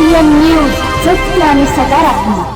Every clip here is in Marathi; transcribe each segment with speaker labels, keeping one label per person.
Speaker 1: एन न्यूज सकारात्मक.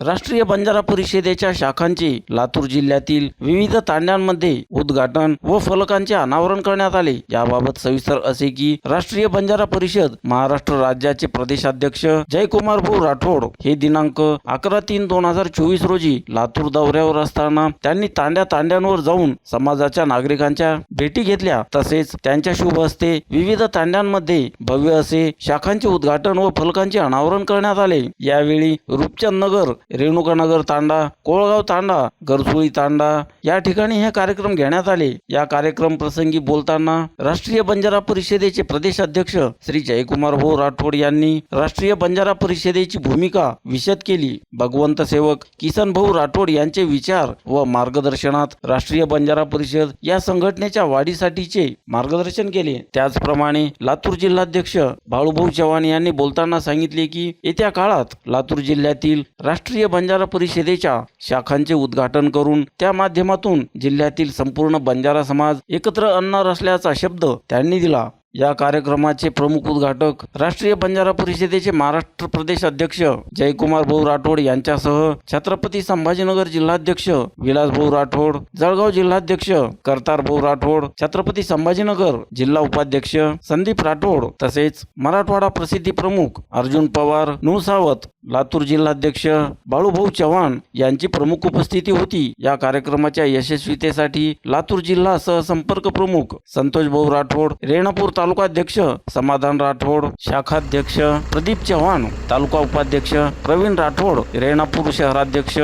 Speaker 2: राष्ट्रीय बंजारा परिषदेच्या शाखांचे लातूर जिल्ह्यातील विविध तांड्यांमध्ये उद्घाटन व फलकांचे अनावरण करण्यात आले. याबाबत सविस्तर असे की राष्ट्रीय बंजारा परिषद महाराष्ट्र राज्याचे प्रदेशाध्यक्ष जयकुमार भाऊ राठोड हे दिनांक अकरा तीन दोन हजार चोवीस रोजी लातूर दौऱ्यावर असताना त्यांनी तांड्या तांड्यांवर जाऊन समाजाच्या नागरिकांच्या भेटी घेतल्या. तसेच त्यांच्या शुभ हस्ते विविध तांड्यांमध्ये भव्य असे शाखांचे उद्घाटन व फलकांचे अनावरण करण्यात आले. यावेळी रूपचंद नगर रेणुकानगर तांडा कोळगाव तांडा गरसुळी तांडा या ठिकाणी हे कार्यक्रम घेण्यात आले. या कार्यक्रम प्रसंगी बोलताना राष्ट्रीय बंजारा परिषदेचे प्रदेशाध्यक्ष श्री जयकुमार भाऊ राठोड यांनी राष्ट्रीय बंजारा परिषदेची भूमिका विशद केली. भगवंत सेवक किसन भाऊ राठोड यांचे विचार व मार्गदर्शनात राष्ट्रीय बंजारा परिषद या संघटनेच्या वाढीसाठीचे मार्गदर्शन केले. त्याचप्रमाणे लातूर जिल्हाध्यक्ष बाळूभाऊ चव्हाण यांनी बोलताना सांगितले की येत्या काळात लातूर जिल्ह्यातील राष्ट्रीय राष्ट्रीय बंजारा परिषदेच्या शाखांचे उद्घाटन करून त्या माध्यमातून जिल्ह्यातील संपूर्ण बंजारा समाज एकत्र आणणार असल्याचा शब्द त्यांनी दिला. या कार्यक्रमाचे प्रमुख उद्घाटक राष्ट्रीय बंजारा परिषदेचे महाराष्ट्र प्रदेश अध्यक्ष जयकुमार भाऊ राठोड यांच्यासह छत्रपती संभाजीनगर जिल्हाध्यक्ष विलास भाऊ राठोड जळगाव जिल्हाध्यक्ष करतार भाऊ राठोड छत्रपती संभाजीनगर जिल्हा उपाध्यक्ष संदीप राठोड तसेच मराठवाडा प्रसिद्धी प्रमुख अर्जुन पवार नुसावत लातूर जिल्हाध्यक्ष बाळूभाऊ चव्हाण यांची प्रमुख उपस्थिती होती. या कार्यक्रमाच्या यशस्वीतेसाठी लातूर जिल्हा सहसंपर्क प्रमुख संतोष भाऊ राठोड रेणापूर तालुकाध्यक्ष समाधान राठोड शाखाध्यक्ष प्रदीप चव्हाण तालुका उपाध्यक्ष प्रवीण राठोड रेणापूर शहराध्यक्ष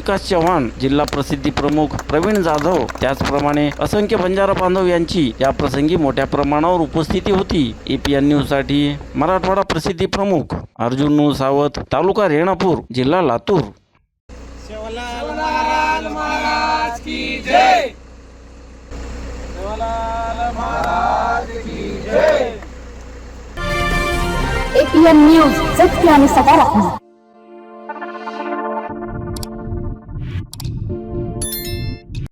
Speaker 2: विकास चव्हाण जिल्हा प्रसिद्धी प्रमुख प्रवीण जाधव त्याचप्रमाणे असंख्य बंजारा बांधव यांची या प्रसंगी मोठ्या प्रमाणावर उपस्थिती होती. एपीएन न्यूजसाठी मराठवाडा प्रसिद्धी प्रमुख अर्जुन नू सावत तालुका रेणापूर जिल्हा लातूर.
Speaker 3: शिवलाल महाराज महाराज की जय! शिवलाल महाराज की जय!
Speaker 1: एपीएन न्यूज सत्य आणि सकारात्मक.